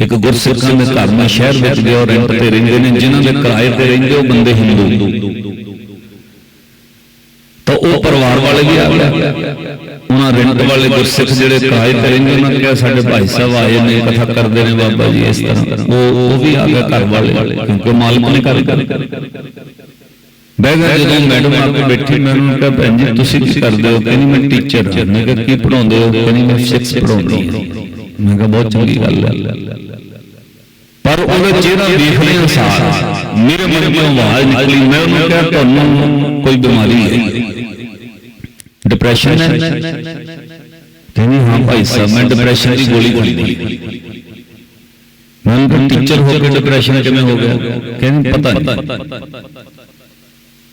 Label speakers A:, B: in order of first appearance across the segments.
A: ਇੱਕ ਗੁਰਸਿੱਖਾਂ ਦੇ ਘਰ ਮੈਂ ਸ਼ਹਿਰ ਵਿੱਚ ਗਿਆ ਔਰ ਰੈਂਟ ਤੇ ਰਹਿੰਦੇ ਨੇ, ਜਿਨ੍ਹਾਂ ਦੇ ਕਿਰਾਏ ਤੇ ਰਹਿੰਦੇ ਉਹ ਬੰਦੇ ਹਿੰਦੂ। ਤਾਂ ਉਹ ਪਰਿਵਾਰ ਵਾਲੇ ਵੀ ਆ ਗਏ। ਉਹਨਾਂ ਰੈਂਟ ਵਾਲੇ ਗੁਰਸਿੱਖ ਜਿਹੜੇ ਕਿਰਾਏ ਤੇ ਰਹਿੰਦੇ, ਉਹਨਾਂ ਨੇ ਕਿਹਾ ਸਾਡੇ ਭਾਈ ਸਾਹਿਬ ਆਏ ਨੇ, ਕਥਾ ਕਰਦੇ ਨੇ, ਬਾਬਾ ਜੀ ਇਸ ਤਰ੍ਹਾਂ। ਉਹ ਉਹ ਵੀ ਆ ਗਏ ਘਰ ਵਾਲੇ, ਕਿਉਂਕਿ ਮਾਲਕ ਨੇ ਕਰ ਕਰ ਜਦੋਂ ਮੈਡਮ ਆ ਬੈਠੀ, ਮੈਂ ਉਹਨੂੰ ਕਿਹਾ, ਭੈਣ ਜੀ, ਤੁਸੀਂ ਕੀ ਕਰਦੇ ਹੋ? ਕਹਿੰਦੀ, ਮੈਂ ਟੀਚਰ ਹਾਂ। ਮੈਂ ਕਿਹਾ, ਕੀ ਪੜਾਉਂਦੇ ਹੋ? ਕਹਿੰਦੀ, ਮੈਂ ਫਿਜ਼ਿਕਸ ਪੜਾਉਂਦੀ ਹਾਂ ਮੈਂ ਕਿਹਾ ਬਹੁਤ ਚੰਗੀ ਗੱਲ ਹੈ। ਪਰ ਉਹਦਾ ਚਿਹਰਾ ਵੇਖਦੇ ਅਨਸਾਰ ਮੇਰੇ ਮਨ ਵਿੱਚੋਂ ਆਵਾਜ਼ ਨਿਕਲੀ ਮੈਂ ਉਹਨੂੰ ਕਿਹਾ ਤੁਹਾਨੂੰ ਕੋਈ ਬਿਮਾਰੀ ਹੈ। ਡਿਪਰੈਸ਼ਨ ਹੈ। ਕਹਿੰਦੀ ਹਾਂ ਭਾਈ ਸਾਹਿਬ ਮੈਂ ਡਿਪਰੈਸ਼ਨ ਦੀ ਗੋਲੀ ਖਾਂਦੀ ਮੈਂ ਕਿਹਾ ਟੀਚਰ ਹੋ ਕੇ ਡਿਪਰੈਸ਼ਨ ਕਿਵੇਂ ਹੋ ਗਿਆ? ਕਹਿੰਦੀ ਪਤਾ ਨਹੀਂ।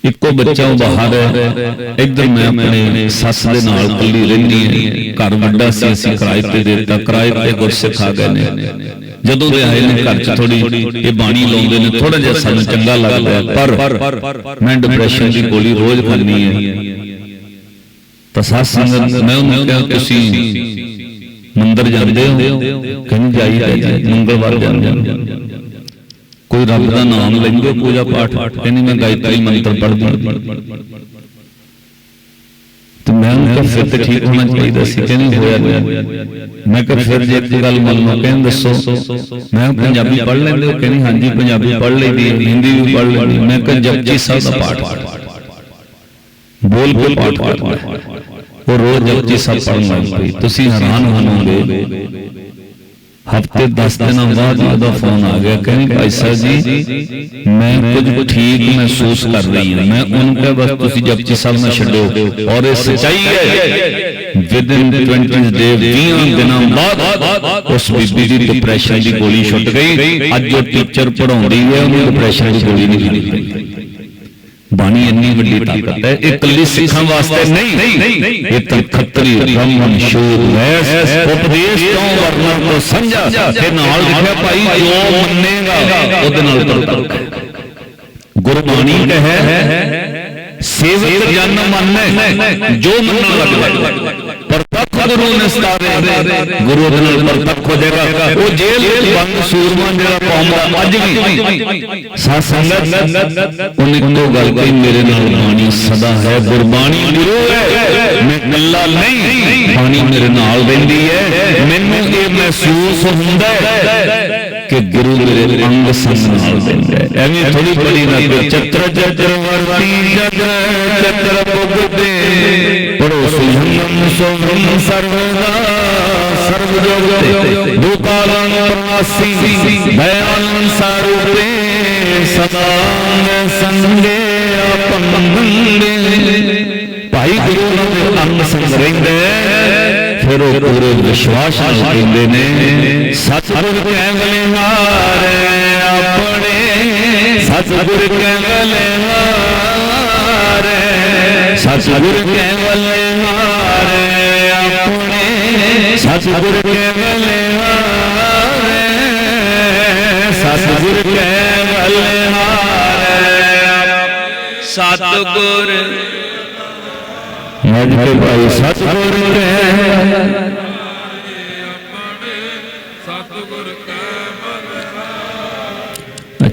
A: ਇੱਕੋ ਬੱਚਾ ਉਹ ਬਾਹਰ ਹੈ। ਇੱਧਰ ਮੈਂ ਆਪਣੇ ਸੱਸ ਦੇ ਨਾਲ ਇਕੱਲੀ ਰਹਿੰਦੀ ਹਾਂ। ਘਰ ਵੱਡਾ ਸੀ ਅਸੀਂ ਕਿਰਾਏ ਤੇ ਦਿੱਤਾ। ਕਿਰਾਏ ਤੇ ਗੁਰਸਿੱਖ ਆ ਗਏ ਨੇ। ਜਦੋਂ ਦੇ ਆਏ ਨੇ ਘਰ 'ਚ ਥੋੜੀ ਇਹ ਬਾਣੀ ਲਾਉਂਦੇ ਨੇ ਥੋੜਾ ਜਿਹਾ ਸਾਨੂੰ ਚੰਗਾ ਲੱਗਦਾ ਹੈ, ਪਰ ਮੈਂ ਡਿਪਰੈਸ਼ਨ ਦੀ ਗੋਲੀ ਰੋਜ਼ ਖਾਂਦੀ ਹੈ। ਤਾਂ ਸੱਸ ਸੰਗਤ ਮੈਂ ਉਹਨੂੰ ਕਿਹਾ ਤੁਸੀਂ ਮੰਦਰ ਜਾਂਦੇ ਹੋ? ਕਹਿੰਦੇ ਜਾਈਦਾ ਜੀ? ਮੰਗਲਵਾਰ ਜਾਂਦੇ ਹਾਂ? ਕੋਈ ਰੱਬ ਦਾ ਨਾਮ ਲੈਂਦੇ, ਪੂਜਾ ਪਾਠ ਕਹਿੰਦੀ, ਮੈਂ ਗਾਇਤਰੀ ਮੰਤਰ ਪੜ੍ਹਦੀ। ਤੇ ਮੈਂ ਉਹਨੂੰ ਕਿਹਾ, ਫਿਰ ਤੇ ਠੀਕ ਹੋਣਾ ਚਾਹੀਦਾ ਸੀ। ਕਹਿੰਦੀ, ਹੋਇਆ ਨਹੀਂ। ਮੈਂ ਕਿਹਾ, ਫਿਰ ਜੇ ਇੱਕ ਗੱਲ ਮੰਨ ਲਓ ਕਹਿੰਦੇ ਦੱਸੋ। ਮੈਂ ਪੰਜਾਬੀ ਪੜ੍ਹ ਲੈਂਦੇ ਹੋ? ਕਹਿੰਦੀ, ਹਾਂਜੀ, ਪੰਜਾਬੀ ਪੜ੍ਹ ਲਈਦੀ ਹੈ, ਹਿੰਦੀ ਵੀ ਪੜ੍ਹ ਲੈਂਦੀ ਮੈਂ ਕਿਹਾ, ਜਪਜੀ ਸਾਹਿਬ ਦਾ ਪਾਠ ਬੋਲ ਬੋਲ ਪਾਠ ਕਰਨਾ। ਉਹ ਰੋਜ਼ ਜਪਜੀ ਸਾਹਿਬ ਪੜ੍ਹਨਾ ਪਈ। ਤੁਸੀਂ ਹੈਰਾਨ ਹੋਵੋਗੇ। ਹਫ਼ਤੇ 10 ਦਿਨਾਂ ਬਾਅਦ ਉਹਦਾ ਫੋਨ ਆ ਗਿਆ ਕਹਿੰਦੀ ਭਾਈ ਸਾਹਿਬ ਜੀ ਮੈਂ ਕੁਝ ਠੀਕ ਮਹਿਸੂਸ ਕਰ ਰਹੀ ਹਾਂ ਮੈਂ ਉਹਨੂੰ ਕਿਹਾ ਬਸ ਤੁਸੀਂ ਜਪਜੀ ਸਾਹਿਬ ਨਾ ਛੱਡੋ ਔਰ ਇਹ ਸਚਾਈ ਹੈ ਵਿਦਿਨ 20 ਡੇ 20 ਦਿਨਾਂ ਬਾਅਦ ਉਸ ਬੀਬੀ ਦੀ ਡਿਪਰੈਸ਼ਨ ਦੀ ਗੋਲੀ ਛੁੱਟ ਗਈ ਅੱਜ ਉਹ ਟੀਚਰ ਪੜਾਉਂਦੀ ਹੈ ਉਹਨੂੰ ਡਿਪਰੈਸ਼ਨ ਦੀ ਗੋਲੀ ਨਹੀਂ ਖਾਣੀ ਪਈ ਬਾਣੀ ਇੰਨੀ ਵੱਡੀ ਤਾਕਤ ਹੈ ਇਹ ਇਕੱਲੀ ਸਿੱਖਾਂ ਵਾਸਤੇ ਨਹੀਂ ਇਹ ਤਾਂ ਖੱਤਰੀ ਬ੍ਰਾਹਮਣ ਸ਼ੂਰ ਵੈਸ ਉਪਦੇਸ਼ ਤੋਂ ਵਰਨਾ ਤੋਂ ਸਮਝਾ ਤੇ ਨਾਲ ਲਿਖਿਆ ਭਾਈ ਜੋ ਮੰਨੇਗਾ ਉਹਦੇ ਨਾਲ ਤਰਤਕ ਗੁਰਬਾਣੀ ਕਹੇ ਸੇਵਕ ਜਨ ਮੰਨੈ ਜੋ ਮੰਨਣ ਲੱਗਦਾ ਪ੍ਰਤੱਖ ਗੁਰੂ ਨਿਸਤਾਰੇ ਗੁਰੂ ਦੇ ਨਾਲ ਪ੍ਰਤੱਖ ਹੋ ਜਾਏਗਾ। ਉਹ ਜੇਲ੍ਹ ਬੰਦ ਸੂਰਮਾ ਜਿਹੜਾ ਕੌਮ ਅੱਜ ਵੀ। ਸਾਧ ਸੰਗਤ ਉਹਨੇ ਇੱਕੋ ਗੱਲ ਕਹੀ ਮੇਰੇ ਨਾਲ ਬਾਣੀ ਸਦਾ ਹੈ, ਗੁਰਬਾਣੀ ਗੁਰੂ ਹੈ। ਮੈਂ ਇਕੱਲਾ ਨਹੀਂ, ਬਾਣੀ ਮੇਰੇ ਨਾਲ ਰਹਿੰਦੀ ਹੈ। ਮੈਨੂੰ ਇਹ ਮਹਿਸੂਸ ਹੁੰਦਾ ਹੈ ਕਿ ਗੁਰੂ ਮੇਰੇ ਅੰਗ ਸੰਗ ਨਾਲ ਰਹਿੰਦਾ ਐਵੇਂ ਥੋੜੀ ਬੜੀ ਨਾ ਚਤਰ ਚਤਰ ਵਰਤੀ ਜਗ ਚਤਰ ਮੁਗਦੇ ਸੁਹੰਮ ਸਰਵਦਾ ਸਰਬ ਜੋਗ ਦੁਕਾਲਾਂ ਪ੍ਰਵਾਸੀ ਬਿਆਨ ਸਰੂਪੇ ਸਦਾਨ ਸੰਗੇ ਆਪਨ ਭਾਈ ਗੁਰੂ ਨੂੰ ਅੰਗ ਸੰਗ ਰਹਿੰਦੇ ਫਿਰ ਉਹ ਪੂਰੇ ਵਿਸ਼ਵਾਸ ਨਾਲ ਕਹਿੰਦੇ ਨੇ ਸਤਿਗੁਰ ਕੈ ਬਲਿਹਾਰੇ ਆਪਣੇ ਸਤਿਗੁਰ ਕੈ ਬਲਿਹਾਰੇ ਸਤਿਗੁਰ ਕੈ ਬਲਿਹਾਰੇ ਸਤਿਗੁਰ ਕੈ ਬਲਿਹਾਰੇ ਸਤਿਗੁਰ ਕੈ ਬਲਿਹਾਰੇ
B: ਸਤਿਗੁਰ
A: ਮਜ ਕੇ ਭਾਈ ਸਤਿਗੁਰ ਕੈ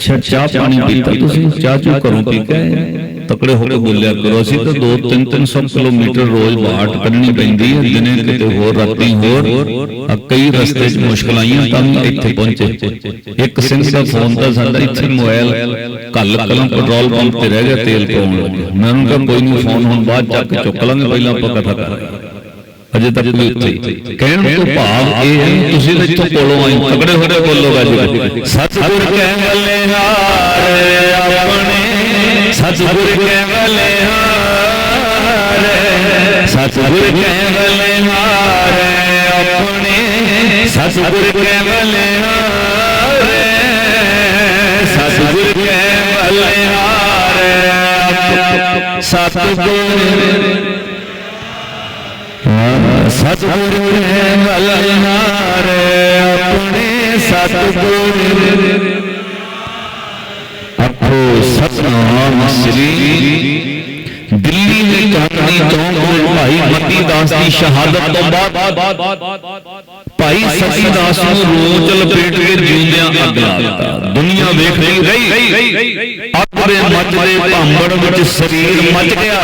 A: ਅੱਛਾ ਚਾਹ ਪਾਣੀ ਪੀਤਾ ਤੁਸੀਂ? ਚਾਹ ਚੂ ਘਰੋਂ ਪੀ ਕੇ? ਤਕੜੇ ਹੋ ਕੇ ਬੋਲਿਆ ਕਰੋ ਅਸੀਂ ਤਾਂ 2 3 300 ਕਿਲੋਮੀਟਰ ਰੋਜ਼ ਬਾਟ ਕੱਢਣੀ ਪੈਂਦੀ ਹੈ ਦਿਨੇ ਕਿਤੇ ਹੋਰ ਰਾਤੀ ਹੋਰ। ਆ ਕਈ ਰਸਤੇ 'ਚ ਮੁਸ਼ਕਲ ਆਈਆਂ ਤਾਂ ਵੀ ਇੱਥੇ ਪਹੁੰਚੇ। ਇੱਕ ਸਿੰਘ ਦਾ ਫੋਨ ਤਾਂ ਸਾਡਾ ਇੱਥੇ ਮੋਬਾਈਲ ਕੱਲ ਕਲਾਂ ਪੈਟਰੋਲ ਪੰਪ ਤੇ ਰਹਿ ਗਿਆ ਤੇਲ ਪਾਉਣ ਲੱਗੇ। ਮੈਂ ਉਹਨੂੰ ਕਿਹਾ ਕੋਈ ਨਹੀਂ ਫੋਨ ਹੁਣ ਬਾਅਦ ਚੱਕ ਚੁੱਕ ਲਾਂਗੇ ਪਹਿਲਾਂ ਆਪਾਂ ਕਥਾ ਕਰਾਂਗੇ। ਅਜੇ ਤੱਕ ਵੀ ਉੱਥੇ ਹੀ। ਕਹਿਣ ਤੋਂ ਭਾਵ ਇਹ ਹੈ ਤੁਸੀਂ ਤਾਂ ਇੱਥੋਂ ਕੋਲੋਂ ਆਏ ਤਗੜੇ ਹੋ ਕੇ ਬੋਲੋਗਾ ਜੀ ਸਤਿਗੁਰ ਕੈ ਬਲਿਹਾਰੇ ਆਪਣੇ। ਸਤਿਗੁਰ ਕੈ ਬਲਿਹਾਰੇ ਸਤਿਗੁਰ ਕੈ ਬਲਿਹਾਰੇ ਆਪਣੇ। ਸਤਿਗੁਰ ਕੈ ਬਲਿਹਾਰੇ ਸਤਿਗੁਰ ਕੈ ਬਲਿਹਾਰੇ ਸਤਿਗੁਰ। ਸਤਿਗੁਰ ਹੈ ਬਲਿਹਾਰੇ ਆਪਣੇ ਸਤਿਗੁਰ। ਆਪੋ ਸਤਨਾਮ ਸ੍ਰੀ ਦਿੱਲੀ ਵਿੱਚ ਚਾਂਦਨੀ ਚੌਂਕ ਵਿੱਚ ਭਾਈ ਮਤੀ ਦਾਸ ਦੀ ਸ਼ਹਾਦਤ ਤੋਂ ਬਾਅਦ ਭਾਈ ਸਤੀ ਦਾਸ ਨੂੰ ਰੋਚ ਲਪੇਟ ਕੇ ਜਿਉਂਦਿਆਂ ਅੱਗ ਲਾ ਦਿੱਤਾ। ਦੁਨੀਆ ਵੇਖਦੀ ਰਹੀ। ਅੱਗ ਦੇ ਮੱਚਦੇ ਭਾਂਬੜ ਵਿੱਚ ਸਰੀਰ ਮੱਚ ਗਿਆ।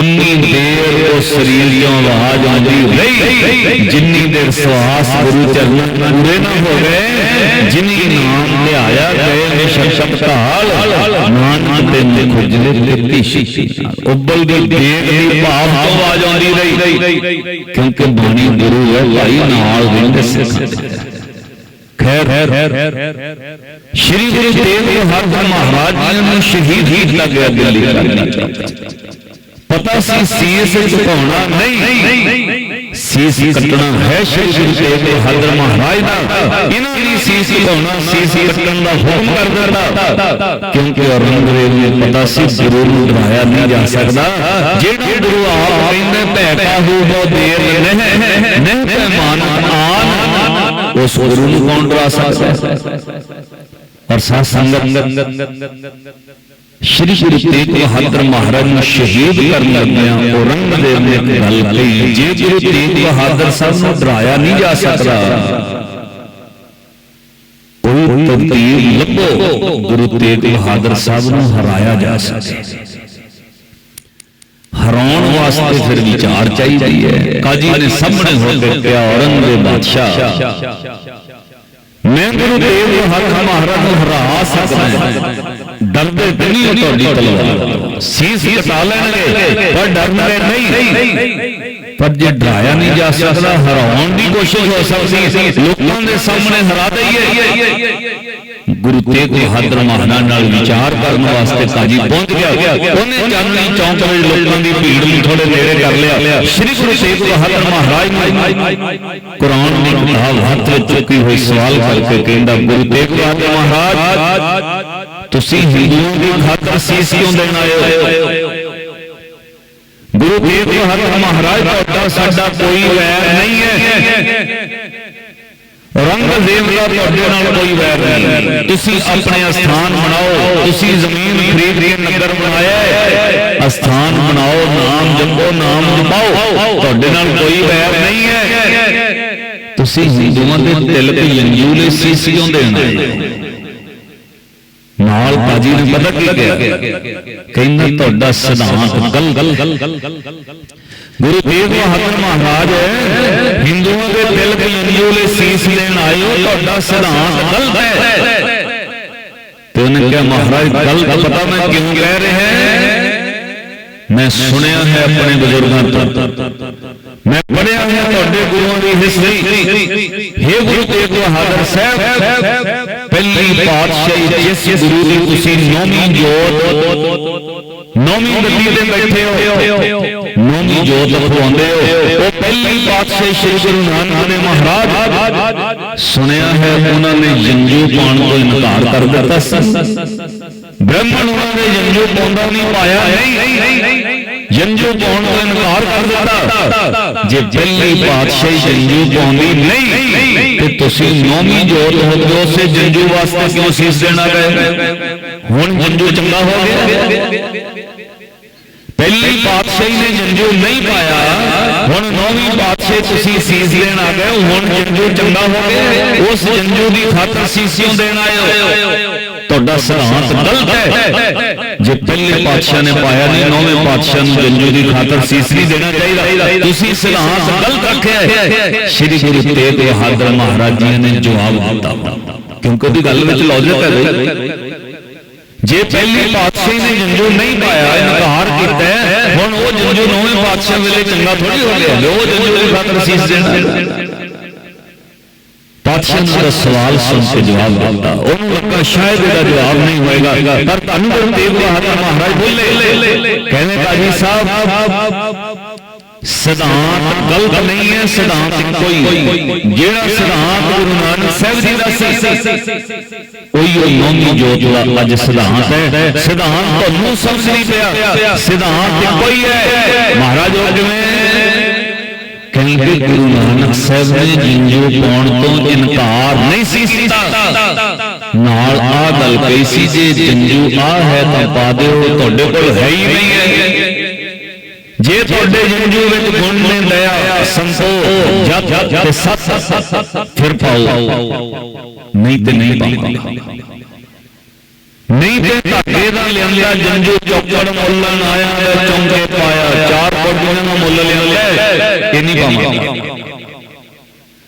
A: ਉਨੀ ਦੇਰ ਉਹ ਸਰੀਰ ਆਵਾਜ਼ ਆਉਂਦੀ ਰਹੀ। ਜਿੰਨੀ ਦੇਰ ਸਵਾਸ ਗੁਰੂ ਚਰਨਾਂ ਪੂਰੇ ਨਾ ਹੋ ਗਏ ਜਿਨੀ ਨਾਮ ਧਿਆਇਆ ਗਏ ਨੇ ਸ਼ਬਦ ਨਾਨਕ ਤੇ ਖੁਜਲੇ ਤੇ ਧੀਸ਼ੀ। ਉੱਬਲ ਦੀ ਦੇਗ ਦੀ ਭਾਵ ਤੋਂ ਆਵਾਜ਼ ਆਉਂਦੀ ਰਹੀ। ਕਿਉਂਕਿ ਬਾਣੀ ਗੁਰੂ ਹੈ, ਭਾਈ ਨਾਲ ਵਿੰਦੇ ਸਿੱਖਾਂ। ਖੈਰ ਸ਼੍ਰੀ ਗੁਰੂ ਤੇਗ ਬਹਾਦਰ ਮਹਾਰਾਜ ਜੀ ਨੂੰ ਸ਼ਹੀਦ ਹੀ ਕੀਤਾ ਗਿਆ ਦਿੱਲੀ ਕਰਨੀ ਪਤਾ ਸੀ ਸੀਸ ਝੁਕਾਉਣਾ ਨਹੀਂ ਸੀਸ ਕੱਟਣਾ ਹੈ ਸ਼੍ਰੀ ਗੁਰੂ ਤੇਗ ਬਹਾਦਰ ਮਹਾਰਾਜ ਦਾ ਇਹਨਾਂ ਦੀ ਸੀਸ ਝੁਕਾਉਣਾ ਸੀਸ ਕੱਟਣ ਦਾ ਹੁਕਮ ਕਰ ਦਿੰਦਾ ਕਿਉਂਕਿ ਔਰੰਗਜ਼ੇਬ ਨੂੰ ਪਤਾ ਸੀ ਗੁਰੂ ਨੂੰ ਡਰਾਇਆ ਨਹੀਂ ਜਾ ਸਕਦਾ ਜਿਹੜਾ ਗੁਰੂ ਆਪ ਕਹਿੰਦੇ ਭੈਟਾ ਹੋ ਬੋ ਦੇਰ ਨਹੀਂ ਨਹੀਂ ਪੈਮਾਨ ਆਨ ਉਸ ਗੁਰੂ ਨੂੰ ਕੌਣ ਡਰਾ ਸਕਦਾ? ਔਰ ਸਾਧ ਸੰਗਤ ਸ਼੍ਰੀ ਗੁਰੂ ਤੇਗ ਬਹਾਦਰ ਮਹਾਰਾਜ ਨੂੰ ਸ਼ਹੀਦ ਕਰਨ ਲੱਗਿਆਂ ਔਰੰਗਜ਼ੇਬ ਨੇ ਇੱਕ ਗੱਲ ਕਹੀ ਜੇ ਗੁਰੂ ਤੇਗ ਬਹਾਦਰ ਸਾਹਿਬ ਨੂੰ ਡਰਾਇਆ ਨਹੀਂ ਜਾ ਸਕਦਾ। ਕੋਈ ਤਰਤੀਬ ਲੱਭੋ। ਗੁਰੂ ਤੇਗ ਬਹਾਦਰ ਸਾਹਿਬ ਨੂੰ ਹਰਾਇਆ ਜਾ ਸਕੇ। ਹਰਾਉਣ ਵਾਸਤੇ ਫਿਰ ਵਿਚਾਰ ਚਾਹੀਦੀ ਹੈ। ਕਾਜੀ ਨੇ ਸਾਹਮਣੇ ਹੋ ਕੇ ਕਿਹਾ ਔਰੰਗਜ਼ੇਬ ਬਾਦਸ਼ਾਹ। ਮੈਂ ਗੁਰੂ ਤੇਗ ਬਹਾਦਰ ਮਹਾਰਾਜ ਨੂੰ ਹਰਾ ਸਕਦਾ ਹਾਂ। ਡਰਦੇ ਤੇ ਨਹੀਂ ਹੋ ਤੁਹਾਡੀ ਤਲਵਾਰ। ਸੀਸ ਕਟਾ ਲੈਣਗੇ ਪਰ ਡਰਨਗੇ ਨਹੀਂ। ਪਰ ਜੇ ਡਰਾਇਆ ਨਹੀਂ ਜਾ ਸਕਦਾ ਹਰਾਉਣ ਦੀ ਕੋਸ਼ਿਸ਼ ਹੋ ਸਕਦੀ ਲੋਕਾਂ ਦੇ ਸਾਹਮਣੇ ਹਰਾ ਦਈਏ। ਗੁਰੂ ਤੇਗ ਬਹਾਦਰ ਮਹਾਰਾਜ ਨਾਲ ਵਿਚਾਰ ਕਰਨ ਵਾਸਤੇ ਕਾਜੀ ਪਹੁੰਚ ਗਿਆ। ਉਹਨੇ ਚਾਨਣੀ ਚੌਂਕ ਵਿੱਚ ਲੋਕਾਂ ਦੀ ਭੀੜ ਨੂੰ ਥੋੜੇ ਨੇੜੇ ਕਰ ਲਿਆ। ਸ੍ਰੀ ਗੁਰੂ ਤੇਗ ਬਹਾਦਰ ਮਹਾਰਾਜ ਨੇ ਕੁਰਾਨ ਦੀ ਕਿਤਾਬ ਹੱਥ ਵਿੱਚ ਚੁੱਕੀ ਹੋਈ ਸਵਾਲ ਕਰਕੇ ਕਹਿੰਦਾ ਗੁਰੂ ਤੇਗ ਬਹਾਦਰ ਮਹਾਰਾਜ ਤੁਸੀਂ ਹਿੰਦੂਆਂ ਦੀ ਖਾਤਰ ਸੀਸ ਕਿਉਂ ਦੇਣ ਆਏ ਹੋ। ਗੁਰੂ ਤੇਗ ਬਹਾਦਰ ਮਹਾਰਾਜ ਤੁਹਾਡਾ ਸਾਡਾ ਕੋਈ ਵੈਰ ਨਹੀਂ ਹੈ। ਰੰਗਜ਼ੇਬ ਦਾ ਤੁਹਾਡੇ ਨਾਲ ਕੋਈ ਵੈਰ ਨਹੀਂ। ਤੁਸੀਂ ਆਪਣੇ ਅਸਥਾਨ ਬਣਾਓ। ਤੁਸੀਂ ਜ਼ਮੀਨ ਖਰੀਦ ਕੇ ਨਗਰ ਬਣਾਇਆ ਹੈ। ਅਸਥਾਨ ਬਣਾਓ, ਨਾਮ ਜਪੋ, ਨਾਮ ਜਪਾਓ। ਤੁਹਾਡੇ ਨਾਲ ਕੋਈ ਵੈਰ ਨਹੀਂ ਹੈ। ਤੁਸੀਂ ਹਿੰਦੂਆਂ ਦੇ ਤਿਲਕ ਯੰਜੂਲੇ ਸੀਸ ਕਿਉਂ ਦੇਣ ਆਏ ਹੋ। ਨਾਲ ਪਾਜੀ ਨੇ ਪਤਾ ਕੀ ਕਿਹਾ? ਕਹਿੰਦਾ, ਤੁਹਾਡਾ ਸਿਧਾਂਤ ਗਲ ਗਲ ਗਲ ਗਲ ਗੁਰੂ ਤੇਗ ਬਹਾਦਰ ਮਹਾਰਾਜ ਹਿੰਦੂਆਂ ਦੇ ਦਿਲ ਦੇ ਅੰਜੂਲੇ ਸੀਸ ਦੇਣ ਆਏ ਹੋ, ਤੁਹਾਡਾ ਸਿਧਾਂਤ ਗਲਤ ਹੈ। ਤੇ ਉਹਨੇ ਕਿਹਾ, ਮਹਾਰਾਜ, ਗਲਤ ਪਤਾ ਮੈਂ ਕਿਉਂ ਕਹਿ ਰਿਹਾ ਮੈਂ ਸੁਣਿਆ ਹੈ ਆਪਣੇ ਬਜ਼ੁਰਗਾਂ ਤੋਂ। ਮੈਂ ਪੜਿਆ ਹੈ ਤੁਹਾਡੇ ਗੁਰੂਆਂ ਦੀ ਹਿਸਟਰੀ हे ਗੁਰੂ ਤੇਗ ਬਹਾਦਰ ਸਾਹਿਬ, ਪਹਿਲੀ ਪਾਤਸ਼ਾਹੀ ਜਿਸ ਗੁਰੂ ਦੀ ਤੁਸੀਂ ਨੌਵੀਂ ਜੋਤ ਨੌਵੀਂ ਗੱਦੀ ਤੇ ਬੈਠੇ ਹੋ। ਨੌਵੀਂ ਜੋਤ ਲਖਵਾਉਂਦੇ ਹੋ। ਉਹ ਪਹਿਲੀ ਪਾਤਸ਼ਾਹੀ ਸ੍ਰੀ ਗੁਰੂ ਨਾਨਕ ਦੇਵ ਮਹਾਰਾਜ। ਸੁਣਿਆ ਹੈ ਉਹਨਾਂ ਨੇ ਜੰਜੂ ਪਾਉਣ ਤੋਂ ਇਨਕਾਰ ਕਰ ਦਿੱਤਾ ਸੀ। ਬ੍ਰਾਹਮਣ ਉਹਨਾਂ ਨੇ ਜੰਜੂ ਪਾਉਂਦਾ ਨਹੀਂ, ਪਾਇਆ ਨਹੀਂ। ਜੰਜੂ ਪਾਉਣ ਤੋਂ ਇਨਕਾਰ ਕਰ ਦਿੱਤਾ। ਜੇ ਪਹਿਲੀ ਪਾਤਸ਼ਾਹੀ ਜੰਜੂ ਪਾਉਂਦੀ ਨਹੀਂ ਤੁਸੀਂ ਨੌਵੀਂ ਜੋਤ ਹੋ ਗਏ ਉਸੇ ਜੰਜੂ ਵਾਸਤੇ ਕਿਉਂ ਸੀਸ ਦੇਣਾ ਗਏ? ਹੁਣ ਜੰਜੂ ਚੰਗਾ ਹੋ ਗਿਆ? ਪਹਿਲੀ ਪਾਤਸ਼ਾਹੀ ਨੇ ਜੰਜੂ ਨਹੀਂ ਪਾਇਆ। ਹੁਣ ਨੌਵੀਂ ਪਾਤਸ਼ਾਹ ਤੁਸੀਂ ਸੀਸ ਦੇਣ ਆ ਗਏ ਹੁਣ ਜੰਜੂ ਚੰਗਾ ਹੋ ਗਿਆ। ਉਸ ਜੰਜੂ ਦੀ ਖਾਤਰ ਸੀਸਿयों ਦੇਣ ਆਏ ਹੋ। ਤੁਹਾਡਾ ਸਿਧਾਂਤ ਗਲਤ ਹੈ। ਜੇ ਪਹਿਲੇ ਪਾਤਸ਼ਾਹ ਨੇ ਪਾਇਆ ਨਹੀਂ ਨੌਵੇਂ ਪਾਤਸ਼ਾਹ ਨੂੰ ਜੰਜੂ ਦੀ ਖਾਤਰ ਸੀਸ ਨਹੀਂ ਦੇਣਾ ਚਾਹੀਦਾ। ਤੁਸੀਂ ਸਿਧਾਂਤ ਗਲਤ ਰੱਖਿਆ ਹੈ। ਸ਼੍ਰੀ ਗੁਰੂ ਤੇਗ ਬਹਾਦਰ ਮਹਾਰਾਜ ਜੀ ਨੇ ਜਵਾਬ ਦਿੱਤਾ। ਕਿਉਂਕਿ ਉਹਦੀ ਗੱਲ ਵਿੱਚ ਲੌਜਿਕ ਹੈ ਜੇ ਪਹਿਲੀ ਪਾਤਸ਼ਾਹੀ ਨੇ ਜੰਜੂ ਨਹੀਂ ਪਾਇਆ ਇਨਕਾਰ ਕੀਤਾ ਹੁਣ ਉਹ ਜੰਜੂ ਨੌਵੇਂ ਪਾਤਸ਼ਾਹ ਵੇਲੇ ਚੰਗਾ ਥੋੜੀ ਹੋ ਗਿਆ। ਉਹ ਜੰਜੂ ਦੀ ਖਾਤਰ ਸੀਸ ਦੇਣਾ। ਪਾਤਸ਼ਾਹ ਨੇ ਦਾ ਸਵਾਲ ਸੁਣ ਕੇ ਜਵਾਬ ਦਿੱਤਾ ਉਹਨੂੰ ਲੱਗਾ ਸ਼ਾਇਦ ਇਹਦਾ ਜਵਾਬ ਨਹੀਂ ਹੋਏਗਾ ਪਰ ਤੁਹਾਨੂੰ ਗੁਰੂ ਤੇਗ ਬਹਾਦਰ ਮਹਾਰਾਜ ਬੋਲੇ ਕਹਿੰਦੇ ਕਾਜੀ ਸਾਹਿਬ ਸਿਧਾਂਤ ਗਲਤ ਨਹੀਂ ਹੈ ਸਿਧਾਂਤ ਇੱਕੋ ਹੀ ਜਿਹੜਾ ਸਿਧਾਂਤ ਗੁਰੂ ਨਾਨਕ ਸਾਹਿਬ ਜੀ ਦਾ ਸੀ ਉਹੀ ਉਹ ਨੌਵੀਂ ਜੋਤ ਦਾ ਅੱਜ ਸਿਧਾਂਤ ਹੈ ਸਿਧਾਂਤ ਤੁਹਾਨੂੰ ਸਮਝ ਨਹੀਂ ਪਿਆ ਸਿਧਾਂਤ ਇੱਕੋ ਹੀ ਹੈ ਮਹਾਰਾਜ ਉਹ ਗੁਰੂ ਨਾਨਕ ਸਾਹਿਬ ਨੇ ਜਿੰਜੂ ਪਾਉਣ ਤੋਂ ਇਨਕਾਰ ਨਹੀਂ ਸੀ ਕੀਤਾ। ਨਾਲ ਆ ਗੱਲ ਕਹੀ ਸੀ ਜੇ ਜੰਜੂ ਆ ਹੈ ਤਾਂ ਪਾ ਦਿਓ, ਤੁਹਾਡੇ ਕੋਲ ਹੈ ਹੀ ਨਹੀਂ ਹੈ। ਜੇ ਤੁਹਾਡੇ ਜਿੰਜੂ ਵਿੱਚ ਗੁਣ ਨੇ ਦਇਆ, ਸੰਤੋਖ, ਜਪ ਤੇ ਸਤ, ਫਿਰ ਪਾਓ। ਨਹੀਂ ਤੇ ਨਹੀਂ ਪਾਓ ਨਹੀਂ ਤੇ ਧਾਗੇ ਦਾ ਲਿਆਂਦਾ ਜੰਜੂ ਚੌਕੜ ਮੁੱਲਣ ਆਇਆ ਤੇ ਚੌਂਕੇ ਪਾਇਆ ਚਾਰ ਕੋਟੀਆਂ ਦਾ ਮੁੱਲ ਲਿਆਂਦਾ ਇਹ ਨਹੀਂ ਪਾਵਾਂਗਾ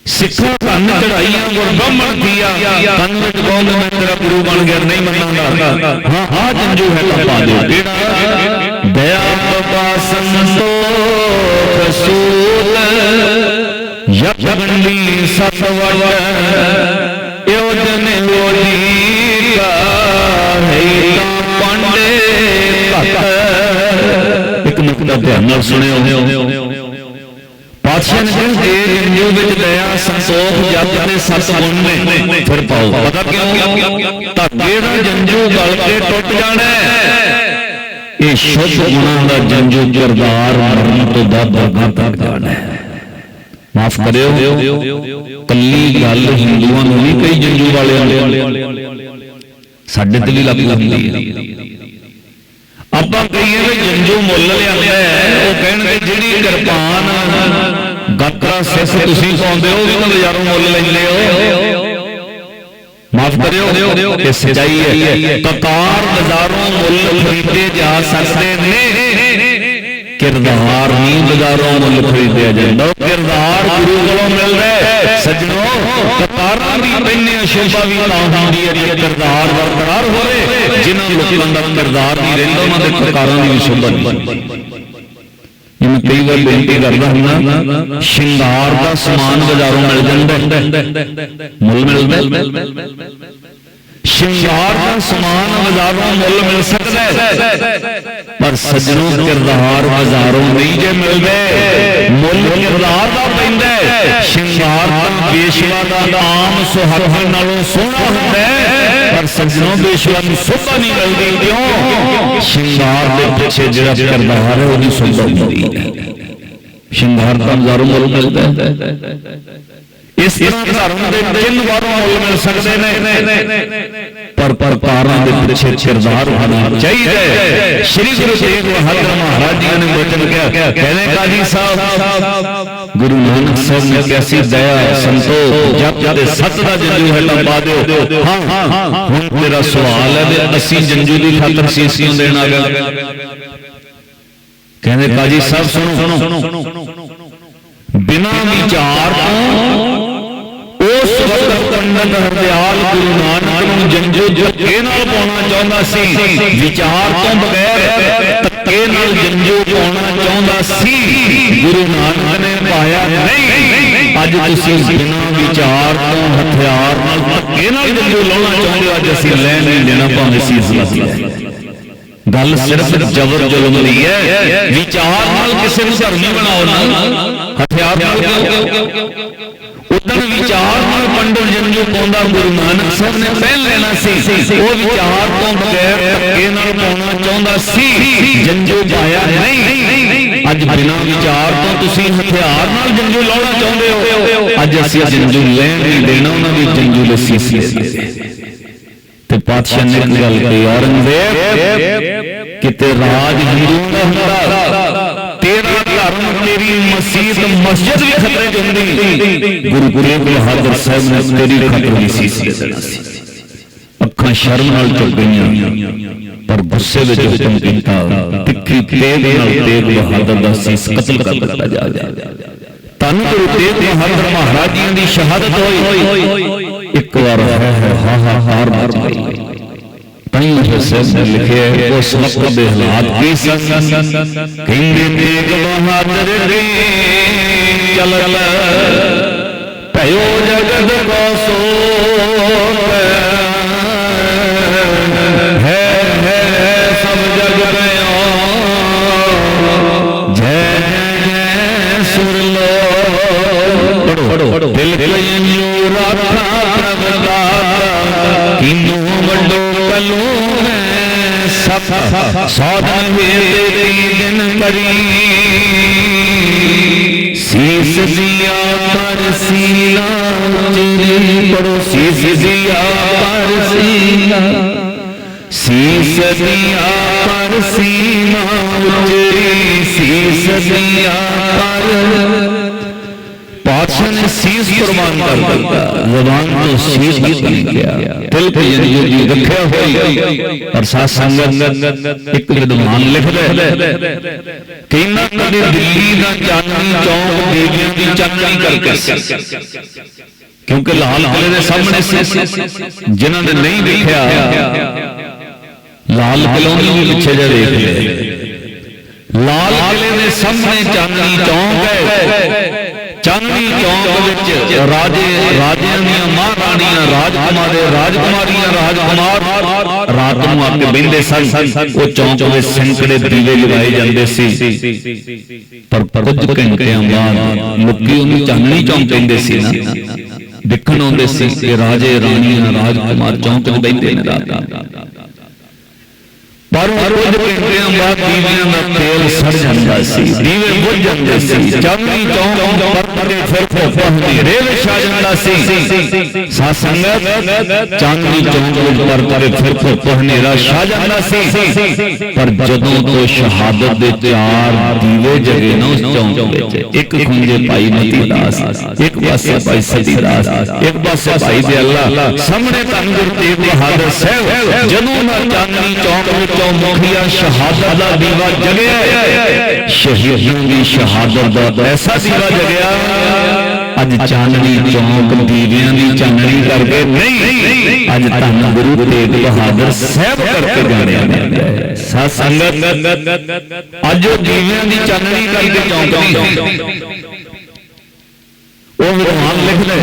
A: ਸਿੱਖਾਂ ਧਨ ਚੜਾਈਆਂ ਗੁਰ ਬ੍ਰਾਹਮਣ ਕੀਆ ਤਨ ਵਿੱਚ ਗੋਂਦ ਮੈਂ ਤੇਰਾ ਗੁਰੂ ਬਣ ਗਿਆ ਨਹੀਂ ਮੰਨਾਂਗਾ ਹਾਂ ਹਾਂ ਜੰਜੂ ਹੈ ਤਾਂ ਪਾ ਦਿਓ। ਕਿਹੜਾ ਦਇਆ ਬਪਾ ਸੰਤੋਖ ਸੂਤ ਯਗੰਡੀ ਸਤ ਵਟ ਇਹੋ ਜਨੇ ਹੋਲੀ ਕਾ ਹੈ। ਭਗਤ ਇੱਕ ਨੁਕਤਾ ਧਿਆਨ ਨਾਲ ਸੁਣਿਓ। ਪਾਤਸ਼ਾਹ ਨੇ ਕਿਹਾ, ਜੇ ਜੰਜੂ ਵਿੱਚ ਦਇਆ, ਸੰਤੋਖ ਜਪ ਦੇ ਸਤ ਗੁਣ ਨੇ, ਫਿਰ ਪਾਓ। ਪਤਾ ਕਿਉਂ? ਧਾਗੇ ਦਾ ਜੰਜੂ ਗਲ ਕੇ ਟੁੱਟ ਜਾਣਾ ਇਹ ਸ਼ੁੱਧ ਗੁਣਾਂ ਦਾ ਜੰਜੂ ਕਿਰਦਾਰ ਮਰਨ ਤੋਂ ਬਾਅਦ ਦਰਗਾਹ ਤੱਕ ਜਾਣਾ ਹੈ। ਮਾਫ ਕਰਿਓ। ਕੱਲੀ ਗੱਲ ਹਿੰਦੂਆਂ ਨੂੰ ਨਹੀਂ ਕਈ ਜੰਜੂ ਵਾਲਿਆਂ ਨੂੰ। ਸਾਡੇ ਤੇ ਵੀ ਲਾਗੂ ਹੁੰਦੀ ਹੈ। ਆਪਾਂ ਕਹੀਏ ਵੀ ਜੰਜੂ ਮੁੱਲ ਲਿਆਂਦਾ ਹੈ, ਉਹ ਕਹਿਣਗੇ ਜਿਹੜੀ ਕਿਰਪਾਨ, ਗਾਤਰਾ ਸਿਸ ਤੁਸੀਂ ਪਾਉਂਦੇ ਹੋ ਵੀ ਤਾਂ ਬਾਜ਼ਾਰੋਂ ਮੁੱਲ ਲੈਂਦੇ ਹੋ। ਮਾਫ ਕਰਿਓ, ਇਹ ਸਚਾਈ ਹੈ। ਕਕਾਰ ਬਾਜ਼ਾਰੋਂ ਮੁੱਲ ਖਰੀਦੇ ਜਾ ਸਕਦੇ ਨੇ। ਕਿਰਦਾਰ ਨਹੀਂ ਬਾਜ਼ਾਰੋਂ ਮੁੱਲ ਖਰੀਦਿਆ ਜਾਂਦਾ। ਕਿਰਦਾਰ ਗੁਰੂ ਕੋਲੋਂ ਮਿਲਦਾ ਹੈ। ਸੱਜਣੋ ਕਤਾਰਾਂ ਵੀ ਪੈਨੇ ਸ਼ੋਭਾ ਵੀ ਤਾਂ ਹੁੰਦੀ ਹੈ ਜੇ ਕਿਰਦਾਰ ਬਰਕਰਾਰ ਹੋਵੇ, ਜਿਨ੍ਹਾਂ ਲੋਕਾਂ ਦਾ ਕਿਰਦਾਰ ਨਹੀਂ ਰਹਿੰਦਾ, ਉਹਨਾਂ ਦੇ ਕਤਾਰਾਂ ਦੀ ਵੀ ਸ਼ੋਭਾ ਨਹੀਂ ਜਿਵੇਂ ਕਈ ਵਾਰ ਬੇਨਤੀ ਕਰਦਾ ਹੁੰਦਾ, ਸ਼ਿੰਗਾਰ ਦਾ ਸਮਾਨ ਬਾਜ਼ਾਰੋਂ ਮਿਲ ਜਾਂਦਾ ਮੁੱਲ ਮਿਲਦਾ ਹੈ। ਸ਼ਿੰਗਾਰ ਦਾ ਸਮਾਨ ਬਾਜ਼ਾਰੋਂ ਮੁੱਲ ਮਿਲ ਸਕਦਾ ਹੈ ਪਰ ਸੱਜਣੋਂ ਕਿਰਦਾਰ ਬਾਜ਼ਾਰੋਂ ਨਹੀਂ ਜੇ ਮਿਲਦੇ ਮੁੱਲ ਕਿਰਦਾਰ ਦਾ ਪੈਂਦਾ ਹੈ ਸ਼ਿੰਗਾਰ ਤਾਂ ਬੇਸ਼ਵਾ ਦਾ ਆਮ ਸੁਹੱਥ ਨਾਲੋਂ ਸੋਹਣਾ ਹੁੰਦਾ ਹੈ ਪਰ ਸੱਜਣੋਂ ਬੇਸ਼ਵਾ ਨੂੰ ਸੋਭਾ ਨਹੀਂ ਮਿਲਦੀ ਕਿਉਂ ਸ਼ਿੰਗਾਰ ਦੇ ਪਿੱਛੇ ਜਿਹੜਾ ਕਿਰਦਾਰ ਹੈ ਉਹਦੀ ਸੋਭਾ ਹੁੰਦੀ ਹੈ ਸ਼ਿੰਗਾਰ ਤਾਂ ਬਾਜ਼ਾਰੋਂ ਮੁੱਲ ਮਿਲਦਾ ਹੈ ਇਸ ਤਰ੍ਹਾਂ ਧਰਮ ਦੇ ਤਿੰਨ ਵਾਰ ਮੁੱਲ ਮਿਲ ਸਕਦੇ ਨੇ। ਪਰ ਪਰ ਕਾਰਾਂ ਦੇ ਪਿੱਛੇ ਕਿਰਦਾਰ ਹੋਣਾ ਚਾਹੀਦਾ ਹੈ। ਸ੍ਰੀ ਗੁਰੂ ਤੇਗ ਬਹਾਦਰ ਮਹਾਰਾਜ ਜੀ ਨੇ ਬਚਨ ਕਿਹਾ ਕਹਿੰਦੇ ਕਾਜੀ ਸਾਹਿਬ ਗੁਰੂ ਨਾਨਕ ਸਾਹਿਬ ਨੇ ਕਿਹਾ ਸੀ ਦਇਆ ਸੰਤੋਖ ਜਪ ਤੇ ਸਤ ਦਾ ਜੰਜੂ ਹੈ ਲੰਬਾ ਦਿਓ। ਹਾਂ ਹੁਣ ਤੇਰਾ ਸਵਾਲ ਹੈ ਵੀ ਅਸੀਂ ਜੰਜੂ ਦੀ ਖਾਤਰ ਸੀਸੀਆਂ ਦੇਣ ਆ ਗਏ। ਕਹਿੰਦੇ ਕਾਜੀ ਸਾਹਿਬ ਸੁਣੋ। ਬਿਨਾ ਵਿਚਾਰ ਤੋਂ ਉਸ ਵਕਤ ਪੰਡਤ ਹਰਦਿਆਲ ਗੁਰੂ ਨਾਨਕ ਨੂੰ ਜੰਜੂ ਧੱਕੇ ਨਾਲ ਪਾਉਣਾ ਚਾਹੁੰਦਾ ਸੀ ਵਿਚਾਰ ਤੋਂ ਬਗੈਰ ਧੱਕੇ ਨਾਲ ਜੰਜੂ ਪਾਉਣਾ ਚਾਹੁੰਦਾ ਸੀ ਗੁਰੂ ਨਾਨਕ ਨੇ ਪਾਇਆ ਨਹੀਂ ਅੱਜ ਤੁਸੀਂ ਬਿਨਾ ਵਿਚਾਰ ਤੋਂ ਹਥਿਆਰ ਨਾਲ ਧੱਕੇ ਨਾਲ ਜੰਜੂ ਲਾਉਣਾ ਚਾਹੁੰਦੇ ਹੋ ਅੱਜ ਅਸੀਂ ਲੈਣ ਨਹੀਂ ਦੇਣਾ ਭਾਵੇਂ ਸੀ ਲੱਗ ਜਾਏ ਗੱਲ ਸਿਰਫ ਜ਼ਬਰ ਜ਼ੁਲਮ ਦੀ ਹੈ ਵਿਚਾਰ ਨਾਲ ਕਿਸੇ ਨੂੰ ਧਰਮੀ ਬਣਾਓ ਨਾ ਹਥਿਆਰ ਨਾਲ ਕਿਉਂ ਉਦੋਂ ਵਿਚਾਰ ਨਾਲ ਪੰਡਤ ਜੰਜੂ ਪਾਉਂਦਾ ਗੁਰੂ ਨਾਨਕ ਸਾਹਿਬ ਨੇ ਪਹਿਲ ਲੈਣਾ ਸੀ, ਉਹ ਵਿਚਾਰ ਤੋਂ ਬਗੈਰ ਧੱਕੇ ਨਾਲ ਪਾਉਣਾ ਚਾਹੁੰਦਾ ਸੀ। ਜੰਜੂ ਪਾਇਆ ਨਹੀਂ, ਅੱਜ ਬਿਨਾਂ ਵਿਚਾਰ ਤੋਂ ਤੁਸੀਂ ਹਥਿਆਰ ਨਾਲ ਜੰਜੂ ਲਾਉਣਾ ਚਾਹੁੰਦੇ ਹੋ। ਅੱਜ ਅਸੀਂ ਜੰਜੂ ਲੈਣ ਨਹੀਂ ਦੇਣਾ, ਉਹਨਾਂ ਦੀ ਜੰਜੂ ਦੇ ਸੀਸੇ ਤੇ ਪਾਤਸ਼ਾਹ ਨੇ ਗੱਲ ਕਹੀ, ਔਰੰਗਜ਼ੇਬ, ਕਿਤੇ ਰਾਜ ਹਿੰਦੂ ਤੇਰਾ ਧਰਮ ਤੇਰੀ ਮਸਜਿਦ ਵੀ ਖਤਰੇ 'ਚ ਹੁੰਦੀ ਗੁਰੂ ਤੇਗ ਬਹਾਦਰ ਸਾਹਿਬ ਨੇ ਤੇਰੀ ਖਤਰੇ ਦੀ ਸੀਸੀ ਦੇਣਾ ਸੀ। ਅੱਖਾਂ ਸ਼ਰਮ ਨਾਲ ਚੁੱਕ ਗਈਆਂ। ਪਰ ਗੁੱਸੇ ਵਿੱਚ ਹੁਕਮ ਕੀਤਾ, ਤਿੱਖੀ ਤੇਗ ਨਾਲ ਤੇਗ ਬਹਾਦਰ ਦਾ ਸੀਸ ਕਤਲ ਕਰ ਦਿੱਤਾ ਜਾਵੇ। ਤਨ ਗੁਰੂ ਤੇਗ ਬਹਾਦਰ ਮਹਾਰਾਜ ਜੀ ਦੀ ਸ਼ਹਾਦਤ ਹੋਈ। ਇੱਕ ਵਾਰ ਹੈ ਹਾ ਹਾ ਹਾਰ ਮਾਰ। ਪਈ ਤਾਈ ਹੁਸੈਨ ਨੇ ਲਿਖਿਆ ਉਸ ਵਕਤ ਦੇ ਹਾਲਾਤ ਕੀ ਸਨ ਕਹਿੰਦੇ ਤੇਗ ਬਹਾਦਰ ਦੇ ਚਲ ਭਇਓ ਜਗਤ ਕੋ ਸੋਤ ਸਾਧਨ ਵੇ ਤੇਰੀ ਦਿਨ ਕਰੀ ਸੀਸ ਦਿਆ ਪਰ ਸੀਲਾ ਤੇਰੇ ਪੜੋ ਸੀਸ ਦਿਆ ਪਰ ਸੀਲਾ ਸੀਸ ਦੀਆਂ ਪਰ ਸੀਮਾ ਉਚਰੀ ਸੀਸ ਦੀਆਂ ਪਰ ਪਾਤਸ਼ਾਹ ਨੇ ਸੀਸ ਕੁਰਬਾਨ ਕਰ ਦਿੱਤਾ ਜ਼ਬਾਨ ਤੋਂ ਸੀਸ ਤੱਕ ਨਹੀਂ ਗਿਆ ਦਿਲ ਤੇ ਯਾਨੀ ਜੀ ਰੱਖਿਆ ਹੋਈ ਔਰ ਸਾਧ ਸੰਗਤ ਇੱਕ ਵਿਦਵਾਨ ਲਿਖਦਾ ਹੈ ਕਹਿੰਦਾ ਕਦੇ ਦਿੱਲੀ ਦਾ ਚਾਂਦਨੀ ਚੌਂਕ ਦੇਵੀਆਂ ਦੀ ਚਾਨਣੀ ਕਰਕੇ ਕਿਉਂਕਿ ਲਾਲ ਕਿਲੇ ਦੇ ਸਾਹਮਣੇ ਸੀ ਜਿਨ੍ਹਾਂ ਨੇ ਨਹੀਂ ਦੇਖਿਆ ਲਾਲ ਕਿਲੋਂ ਵੀ ਪਿੱਛੇ ਜਾ ਦੇਖ ਲਿਆ ਲਾਲ ਕਿਲੇ ਦੇ ਸਾਹਮਣੇ ਚਾਂਦਨੀ ਚੌਂਕ ਹੈ ਚਾਂਦਨੀ ਚੌਂਕ ਵਿੱਚ ਰਾਜੇ ਰਾਜਿਆਂ ਦੀਆਂ ਮਹਾਰਾਣੀਆਂ ਰਾਜਕੁਮਾਰੇ ਰਾਜਕੁਮਾਰੀਆਂ ਰਾਜਕੁਮਾਰ ਰਾਤ ਨੂੰ ਆ ਕੇ ਬਹਿੰਦੇ ਸਨ। ਉਹ ਚੌਂਕ ਵਿੱਚ ਸੰਕੜੇ ਦੀਵੇ ਜਗਾਏ ਜਾਂਦੇ ਸੀ। ਪਰ ਕੁਝ ਘੰਟਿਆਂ ਬਾਅਦ ਲੋਕੀ ਉਹਨੂੰ ਚਾਂਦਨੀ ਚੌਂਕ ਕਹਿੰਦੇ ਸੀ ਨਾ। ਦੇਖਣ ਆਉਂਦੇ ਸੀ ਕਿ ਰਾਜੇ ਰਾਣੀਆਂ ਰਾਜਕੁਮਾਰ ਚੌਂਕ ਵਿੱਚ ਬੈਠੇ ਨੇ ਰਾਤ। ਨੂੰ ਪਰ ਕੁਝ ਘੰਟਿਆਂ ਬਾਅਦ ਦੀਵਿਆਂ ਦਾ ਤੇਲ ਸੜ ਜਾਂਦਾ ਸੀ ਦੀਵੇ ਬੁਝ ਜਾਂਦੇ ਸੀ। ਚਾਂਦਨੀ ਚੌਂਕ ਪਰਤ ਕੇ ਫਿਰ ਭੋਪਾ ਹਨੇਰੇ ਵਿੱਚ ਆ ਜਾਂਦਾ ਸੀ। ਸਾਧ ਸੰਗਤ ਚਾਂਦਨੀ ਚੌਂਕ ਵਿੱਚ ਪਰਤ ਕੇ ਫਿਰ ਭੋਪਾ ਹਨੇਰਾ ਛਾ ਜਾਂਦਾ ਸੀ। ਪਰ ਜਦੋਂ ਤੋਂ ਸ਼ਹਾਦਤ ਦੇ ਚਾਰ ਦੀਵੇ ਜਗੇ ਨਾ ਉਸ ਚੌਂਕ ਵਿੱਚ ਇੱਕ ਖੁੰਝੇ ਭਾਈ ਮਤੀ ਦਾਸ ਇੱਕ ਪਾਸੇ ਭਾਈ ਸਤੀ ਦਾਸ ਇੱਕ ਪਾਸੇ ਭਾਈ ਦੇ ਅੱਲਾ ਸਾਹਮਣੇ ਧੰਨ ਗੁਰੂ ਤੇਗ ਬਹਾਦਰ ਸਾਹਿਬ ਜਦੋਂ ਦਾ ਚਾਂਦਨੀ ਚੌਂਕ ਵਿੱਚ ਤੋਂ ਮੁਖੀਆ ਸ਼ਹਾਦਤ ਦਾ ਦੀਵਾ ਜਗਿਆ ਸ਼ਹੀਦਾਂ ਦੀ ਸ਼ਹਾਦਤ ਦਾ ਐਸਾ ਦੀਵਾ ਜਗਿਆ। ਅੱਜ ਚਾਨਣੀ ਚੌਂਕ ਦੀਵਿਆਂ ਦੀ ਚਾਨਣੀ ਕਰਕੇ ਨਹੀਂ, ਅੱਜ ਧੰਨ ਗੁਰੂ ਤੇਗ ਬਹਾਦਰ ਸਾਹਿਬ ਕਰਕੇ ਜਾਣਿਆ ਜਾਂਦਾ ਹੈ। ਸਾਧ ਸੰਗਤ, ਅੱਜ ਉਹ ਦੀਵਿਆਂ ਦੀ ਚਾਨਣੀ ਕਰਕੇ ਚੌਂਕ ਨਹੀਂ ਉਹ ਵਿਦਵਾਨ ਲਿਖਦਾ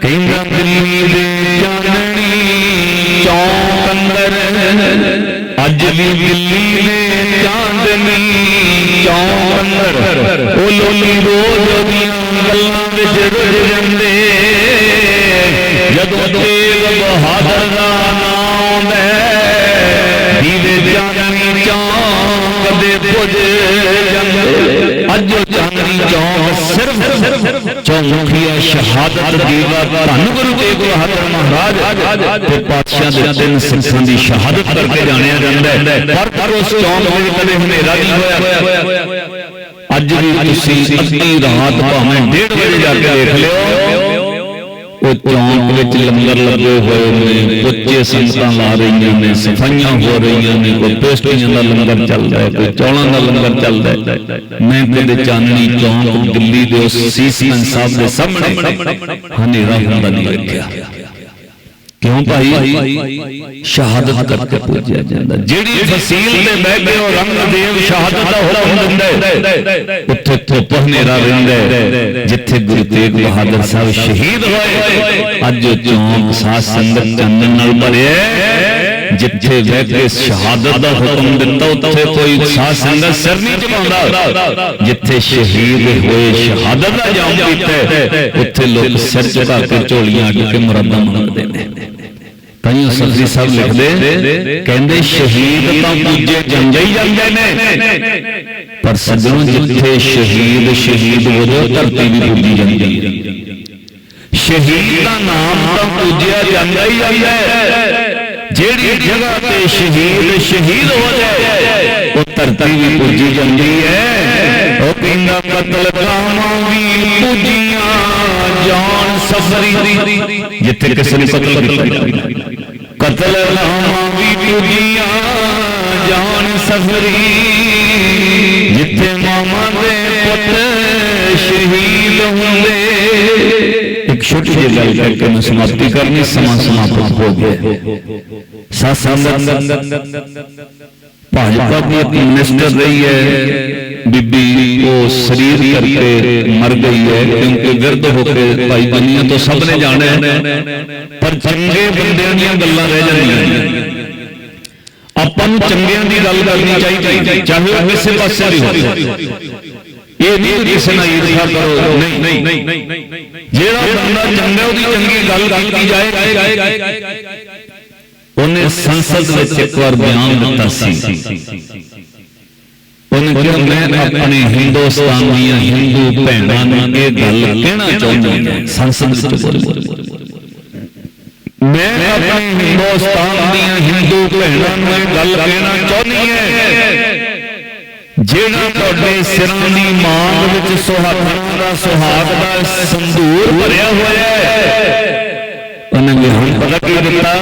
A: ਕਹਿੰਦਾ ਦਿੱਲੀ ਦੇ ਚਾਨਣੀ ਚੌਂਕ ਅੰਦਰ ਅੱਜ ਵੀ ਦਿੱਲੀ ਦੇ ਚਾਂਦਨੀ ਚੌਂਕ ਅੰਦਰ। ਉਹ ਲੋਲੀ ਰੋਜ਼ ਦੀਆਂ ਗੱਲਾਂ ਵਿੱਚ ਰੁੱਝ ਜਾਂਦੇ। ਜਦੋਂ ਤੇਗ ਬਹਾਦਰ ਦਾ ਨਾਮ ਹੈ ਦੀਵੇ ਚਾਨਣੀ ਚੌਂਕ ਦੇ ਪੁੱਜ ਚੌਂਕ ਸਿਰਫ ਚੌਂਕੀਆ ਸ਼ਹਾਦਤ ਦੀਵਾ ਧੰਨ ਗੁਰੂ ਤੇਗ ਬਹਾਦਰ ਮਹਾਰਾਜ ਤੇ ਪਾਤਸ਼ਾਹ ਦੇ ਤਿੰਨ ਸਿੱਖਾਂ ਦੀ ਸ਼ਹਾਦਤ ਕਰਕੇ ਜਾਣਿਆ ਜਾਂਦਾ ਹੈ। ਪਰ ਉਸ ਚੌਂਕ ਦੇ ਕਦੇ ਹਨੇਰਾ ਨਹੀਂ ਹੋਇਆ। ਅੱਜ ਵੀ ਤੁਸੀਂ ਅੱਧੀ ਰਾਤ ਭਾਵੇਂ 1:30 ਵਜੇ ਜਾ ਕੇ ਦੇਖ ਲਿਓ। ਉਹ ਚੌਂਕ ਵਿੱਚ ਲੰਗਰ ਲੱਗੇ ਹੋਏ ਨੇ, ਉੱਚੇ ਸੰਗਤਾਂ ਲਾ ਰਹੀਆਂ ਨੇ, ਸਫਾਈਆਂ ਹੋ ਰਹੀਆਂ ਨੇ, ਕੋਈ ਪੇਸਟੀਆਂ ਦਾ ਲੰਗਰ ਚੱਲਦਾ ਹੈ, ਕੋਈ ਚੌਲਾਂ ਦਾ ਲੰਗਰ ਚੱਲਦਾ ਹੈ। ਮੈਂ ਕਦੇ ਚਾਨਣੀ ਚੌਂਕ ਦਿੱਲੀ ਦੇ ਉਸ ਸੀਸਗੰਜ ਸਾਹਿਬ ਦੇ ਸਾਹਮਣੇ ਹਨੇਰਾ ਹੁੰਦਾ ਨਹੀਂ ਵੇਖਿਆ। ਕਿਉਂ ਭਾਈ? ਸ਼ਹਾਦਤ ਕਰਕੇ ਪੂਜਿਆ ਜਾਂਦਾ ਜਿਹੜੀ ਫਸੀਲ ਤੇ ਬਹਿ ਕੇ ਉਹ ਰੰਗ ਦੇਵ ਸ਼ਹਾਦਤ ਦਾ ਹੁਕਮ ਦਿੰਦਾ ਹੈ ਉੱਥੇ ਧੁੱਪ ਹਨੇਰਾ ਰਹਿੰਦਾ ਹੈ ਜਿੱਥੇ ਗੁਰੂ ਤੇਗ ਬਹਾਦਰ ਸਾਹਿਬ ਸ਼ਹੀਦ ਹੋਏ ਅੱਜ ਉਹ ਚੌਂਕ ਸਾਧ ਸੰਗਤ ਚੰਦਨ ਨਾਲ ਭਰਿਆ ਹੈ। ਜਿੱਥੇ ਬਹਿ ਕੇ ਸ਼ਹਾਦਤ ਦਾ ਹੁਕਮ ਦਿੱਤਾ ਉੱਥੇ ਕੋਈ ਸਾਧ ਸੰਗਤ ਸਿਰ ਨਹੀਂ ਝੁਕਾਉਂਦਾ ਜਿੱਥੇ ਸ਼ਹੀਦ ਹੋਏ ਸ਼ਹਾਦਤ ਦਾ ਜਾਮ ਪੀਤਾ ਹੈ, ਉੱਥੇ ਲੋਕ ਸਿਰ ਝੁਕਾ ਕੇ ਝੋਲੀਆਂ ਅੱਡ ਕੇ ਮੁਰਾਦਾਂ ਮੰਗਦੇ ਨੇ ਤਾਈਓ ਸਫਰੀ ਸਾਹਿਬ ਲਿਖਦੇ, ਕਹਿੰਦੇ ਸ਼ਹੀਦ ਤਾਂ ਪੂਜੇ ਜਾਂਦੇ ਹੀ ਜਾਂਦੇ ਨੇ। ਪਰ ਸੱਜਣੋ, ਜਿੱਥੇ ਸ਼ਹੀਦ ਸ਼ਹੀਦ ਹੋ ਧਰਤੀ ਵੀ ਪੂਜੀ ਜਾਂਦੀ ਹੈ। ਸ਼ਹੀਦ ਦਾ ਨਾਮ ਤਾਂ ਪੂਜਿਆ ਜਾਂਦਾ ਹੀ ਜਾਂਦਾ ਹੈ। ਜਿਹੜੀ ਜਗ੍ਹਾ ਤੇ ਸ਼ਹੀਦ ਸ਼ਹੀਦ ਹੋ ਜਾਏ, ਉਹ ਧਰਤੀ ਵੀ ਪੂਜੀ ਜਾਂਦੀ ਹੈ। ਉਹ ਕਹਿੰਦਾ, ਕਤਲ ਕਾਮਾਂ ਵੀ ਪੂਜੀਆਂ ਜਾਨ ਸਫਰੀ ਜਿੱਥੇ ਕਿਸੇ ਨੇ ਕਤਲ ਕੀਤਾ। ਕਤਲ ਕਾਮਾਂ ਵੀ ਪੂਜੀਆਂ ਜਾਨ ਸਫਰੀ ਜਿੱਥੇ ਮਾਮਾ ਦੇ ਪੁੱਤ ਸ਼ਹੀਦ ਹੁੰਦੇ ਇੱਕ ਛੋਟੀ ਜਿਹੀ ਗੱਲ ਕਰਕੇ ਮੈਂ ਸਮਾਪਤੀ ਕਰਨੀ ਸਮਾਂ ਸਮਾਪਤ ਹੋ ਗਿਆ ਸਾਧ ਸੰਗਤ ਭਾਜਪਾ ਦੀ ਇੱਕ ਮਿਨਿਸਟਰ ਰਹੀ ਹੈ ਬੀਬੀ, ਉਹ ਸਰੀਰ ਕਰਕੇ ਮਰ ਗਈ ਹੈ, ਕਿਉਂਕਿ ਵਿਰਧ ਹੋ ਕੇ ਭਾਈ ਦੁਨੀਆ ਤੋਂ ਸਭ ਨੇ ਜਾਣਿਆ ਹੈ। ਪਰ ਚੰਗੇ ਬੰਦਿਆਂ ਦੀਆਂ ਗੱਲਾਂ ਆਪਾਂ ਨੂੰ ਚੰਗਿਆਂ ਦੀ ਗੱਲ ਕਰਨੀ ਚਾਹੀਦੀ ਚਾਹੇ ਉਹ ਕਿਸੇ ਪਾਸੇ ਦੀ ਹੋਵੇ ਇਹ ਨਹੀਂ ਕਿ ਕਿਸੇ ਨਾਲ ਈਰਖਾ ਕਰੋ ਨਹੀਂ। ਜਿਹੜਾ ਬੰਦਾ ਚੰਗਾ, ਉਹਦੀ ਚੰਗੀ ਗੱਲ ਕੀਤੀ ਜਾਏ। ਉਹਨੇ ਸੰਸਦ ਵਿੱਚ ਇੱਕ ਵਾਰ ਬਿਆਨ ਦਿੱਤਾ ਸੀ। ਉਹਨੇ ਕਿਹਾ ਮੈਂ ਆਪਣੇ ਹਿੰਦੁਸਤਾਨ ਦੀਆਂ ਹਿੰਦੂ ਭੈਣਾਂ ਨੂੰ ਇਹ ਗੱਲ ਕਹਿਣਾ ਚਾਹੁੰਦਾ ਹਾਂ ਸੰਸਦ ਵਿੱਚ ਬੋਲੇ ਮੈਂ ਆਪਣੇ ਹਿੰਦੁਸਤਾਨ ਦੀਆਂ ਹਿੰਦੂ ਭੈਣਾਂ ਨੂੰ ਇਹ ਗੱਲ ਕਹਿਣਾ ਚਾਹੁੰਦੀ ਹੈ। ਜਿਹੜਾ ਤੁਹਾਡੇ ਸਿਰਾਂ ਦੀ ਮਾਂਗ ਵਿੱਚ ਸੁਹਾਗਣਾ ਦਾ ਸੁਹਾਗ ਦਾ ਸੰਧੂਰ ਭਰਿਆ ਹੋਇਆ ਹੈ। ਉਹਨੇ ਮੈਨੂੰ ਪਤਾ ਕੀ ਦਿੱਤਾ?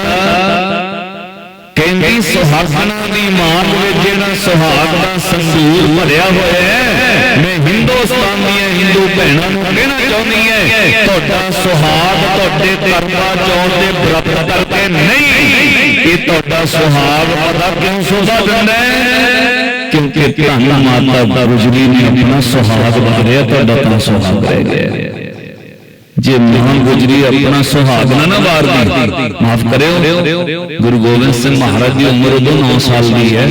A: ਕਹਿੰਦੀ ਸੁਹਾਗਣਾ ਦੀ ਮਾਂਗ ਵਿੱਚ ਜਿਹੜਾ ਸੁਹਾਗ ਦਾ ਸੰਧੂਰ ਭਰਿਆ ਹੋਇਆ ਹੈ। ਮੈਂ ਹਿੰਦੁਸਤਾਨ ਦੀਆਂ ਹਿੰਦੂ ਭੈਣਾਂ ਨੂੰ ਕਹਿਣਾ ਚਾਹੁੰਦੀ ਹੈ ਤੁਹਾਡਾ ਸੁਹਾਗ ਤੁਹਾਡੇ ਕਰਵਾ ਚੌਥ ਦੇ ਬਰਾਬਰ ਕਰਕੇ ਨਹੀਂ। ਇਹ ਤੁਹਾਡਾ ਸੁਹਾਗ ਪਤਾ ਕਿਉਂ ਸੋਭਾ ਦਿੰਦਾ ਹੈ? ਕਿਉਂਕਿ ਧੰਨ ਮਾਤਾ ਗੁਜਰੀ ਨੇ ਆਪਣਾ ਸੁਹਾਗ ਬਦਲਿਆ ਤੁਹਾਡਾ ਤਾਂ ਸੁਹਾਗ ਰਹਿ ਗਿਆ। ਜੇ ਮਾਂ ਗੁਜਰੀ ਆਪਣਾ ਸੁਹਾਗ ਨਾ ਨਾ ਵਾਰਦੀ। ਮਾਫ ਕਰਿਓ। ਗੁਰੂ ਗੋਬਿੰਦ ਸਿੰਘ ਮਹਾਰਾਜ ਦੀ ਉਮਰ ਉਦੋਂ 9 ਸਾਲ ਦੀ ਹੈ।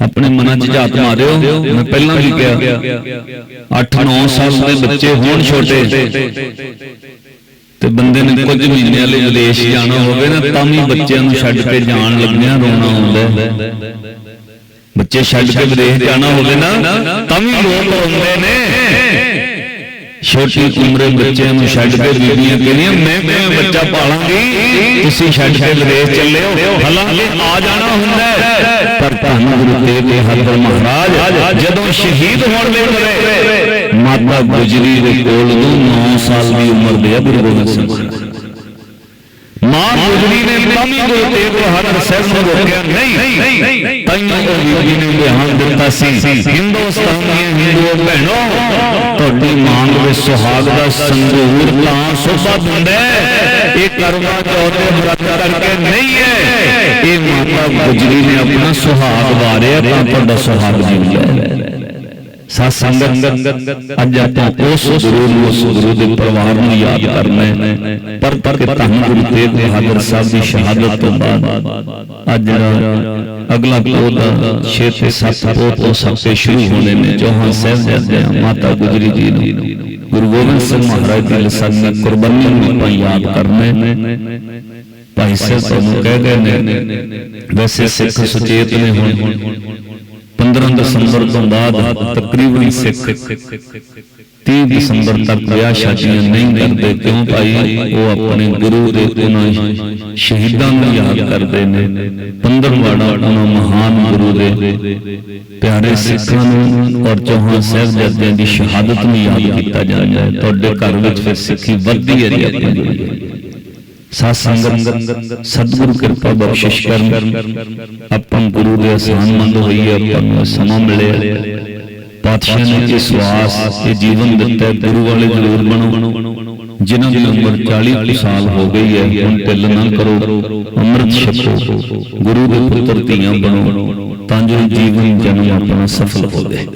A: ਆਪਣੇ ਮਨਾਂ 'ਚ ਝਾਤ ਮਾਰਿਓ। ਮੈਂ ਪਹਿਲਾਂ ਵੀ ਕਿਹਾ 8-9 ਸਾਲ ਦੇ ਬੱਚੇ ਹੋਣ ਛੋਟੇ। ਤੇ ਬੰਦੇ ਨੇ ਕੁਝ ਮਹੀਨਿਆਂ ਲਈ ਵਿਦੇਸ਼ ਜਾਣਾ ਹੋਵੇ ਨਾ ਤਾਂ ਵੀ ਬੱਚਿਆਂ ਨੂੰ ਛੱਡ ਕੇ ਜਾਣ ਲੱਗਿਆਂ ਰੋਣਾ ਆਉਂਦਾ। ਬੱਚੇ ਛੱਡ ਕੇ ਵਿਦੇਸ਼ ਜਾਣਾ ਹੋਵੇ ਨਾ ਤਾਂ ਵੀ ਲੋਕ ਰੋਂਦੇ ਨੇ। ਛੋਟੀ ਉਮਰੇ ਬੱਚਿਆਂ ਨੂੰ ਛੱਡ ਕੇ ਬੀਬੀਆਂ ਕਹਿੰਦੀਆਂ, ਮੈਂ ਮੈਂ ਬੱਚਾ ਪਾਲਾਂਗੀ? ਤੁਸੀਂ ਛੱਡ ਕੇ ਵਿਦੇਸ਼ ਚੱਲੇ ਹੋ। ਹਾਲਾਂਕਿ ਆ ਜਾਣਾ ਹੁੰਦਾ ਪਰ ਧੰਨ ਗੁਰੂ ਤੇਗ ਬਹਾਦਰ ਮਹਾਰਾਜ ਜਦੋਂ ਸ਼ਹੀਦ ਹੋਣ ਦੇ ਮਾਤਾ ਗੁਜਰੀ ਦੇ ਕੋਲ ਨੂੰ 9 ਸਾਲ ਦੀ ਉਮਰ ਦੇ ਆ, ਗੁਰੂ ਗੋਬਿੰਦ ਸਿੰਘ। ਮਾਂ ਗੁਜਰੀ ਨੇ ਤਾਂ ਵੀ ਗੁਰੂ ਤੇਗ ਬਹਾਦਰ ਸਾਹਿਬ ਨੂੰ ਰੋਕਿਆ ਨਹੀਂ। ਤਾਈਓ ਉਹ ਬੀਬੀ ਨੇ ਬਿਆਨ ਦਿੱਤਾ ਸੀ। ਹਿੰਦੁਸਤਾਨ ਦੀਆਂ ਹਿੰਦੂ ਭੈਣੋ ਤੁਹਾਡੀ ਮੰਗ ਵਿੱਚ ਸੁਹਾਗ ਦਾ ਸੰਗੂਰ ਤਾਂ ਸੋਭਾ ਦਿੰਦਾ। ਇਹ ਕਰਵਾ ਚੌਥ ਦੇ ਵਰਤ ਕਰਕੇ ਨਹੀਂ ਹੈ। ਇਹ ਮਾਤਾ ਗੁਜਰੀ ਨੇ ਆਪਣਾ ਸੁਹਾਗ ਵਾਰਿਆ ਤਾਂ ਤੁਹਾਡਾ ਸੁਹਾਗ ਜਿਉਂਦਾ ਹੈ ਸਾਧ ਸੰਗਤ ਅੱਜ ਆਪਾਂ ਉਸ ਗੁਰੂ ਨੂੰ ਉਸ ਗੁਰੂ ਦੇ ਪਰਿਵਾਰ ਨੂੰ ਯਾਦ ਕਰਨਾ ਹੈ ਪਰ ਪਰ ਕਿ ਧੰਨ ਗੁਰੂ ਤੇਗ ਬਹਾਦਰ ਸਾਹਿਬ ਦੀ ਸ਼ਹਾਦਤ ਤੋਂ ਬਾਅਦ ਅੱਜ ਜਿਹੜਾ ਅਗਲਾ ਪੋਹ ਦਾ 6 ਤੇ 7 ਪੋਹ ਤੋਂ ਸਭ ਤੋਂ ਸ਼ੁਰੂ ਹੋਣੇ ਨੇ ਚੌਹਾਨ ਸਾਹਿਬ ਦੇ ਮਾਤਾ ਗੁਜਰੀ ਜੀ ਨੂੰ ਗੁਰੂ ਗੋਬਿੰਦ ਸਿੰਘ ਮਹਾਰਾਜ ਦੀ ਲਸਾਨੀ ਕੁਰਬਾਨੀ ਨੂੰ ਆਪਾਂ ਯਾਦ ਕਰਨਾ ਹੈ ਭਾਈ ਸਾਹਿਬ ਤੁਹਾਨੂੰ ਕਹਿ ਗਏ 15 ਦਸੰਬਰ ਤੋਂ ਬਾਅਦ ਤਕਰੀਬਨ ਸਿੱਖ। 30 ਦਸੰਬਰ ਤੱਕ ਵਿਆਹ ਸ਼ਾਦੀਆਂ ਨਹੀਂ ਕਰਦੇ, ਕਿਉਂ ਭਾਈ? ਉਹ ਆਪਣੇ ਗੁਰੂ ਦੇ ਉਹਨਾਂ ਸ਼ਹੀਦਾਂ ਨੂੰ ਯਾਦ ਕਰਦੇ ਨੇ। 15 ਵਾੜਾ ਉਹਨਾਂ ਮਹਾਨ ਗੁਰੂ ਦੇ। ਪਿਆਰੇ ਸਿੱਖਾਂ ਨੂੰ ਔਰ ਚੌਹਾਂ ਸਾਹਿਬਜ਼ਾਦਿਆਂ ਦੀ ਸ਼ਹਾਦਤ ਨੂੰ ਯਾਦ ਕੀਤਾ ਜਾਂਦਾ ਹੈ। ਤੁਹਾਡੇ ਘਰ ਵਿੱਚ ਫਿਰ ਸਿੱਖੀ ਵੱਧਦੀ ਹੈ ਜੀ ਆਪਣੇ ਗੁਰੂ ਸਾਧ ਸੰਗਤ ਸਤਿਗੁਰੂ ਕਿਰਪਾ ਬਖਸ਼ਿਸ਼ ਕਰਨ। ਆਪਾਂ ਗੁਰੂ ਦੇ ਆਸਾਨਮੰਦ ਹੋਈਏ ਆਪਾਂ ਨੂੰ ਸਮਾਂ ਮਿਲਿਆ। ਪਾਤਸ਼ਾਹ ਨੇ ਇਹ ਸਵਾਸ, ਇਹ ਜੀਵਨ ਦਿੱਤਾ ਗੁਰੂ ਵਾਲੇ ਜ਼ਰੂਰ ਬਣੋ। ਜਿਨ੍ਹਾਂ ਦੀ ਉਮਰ 40 ਸਾਲ ਹੋ ਗਈ ਹੈ, ਹੁਣ ਢਿੱਲ ਨਾ ਕਰੋ, ਅੰਮ੍ਰਿਤ ਛਕੋ। ਗੁਰੂ ਦੇ ਪੁੱਤਰ ਧੀਆਂ ਬਣੋ, ਤਾਂ ਜੋ ਜੀਵਨ ਜਨਮ ਆਪਣਾ ਸਫਲ ਹੋਵੇ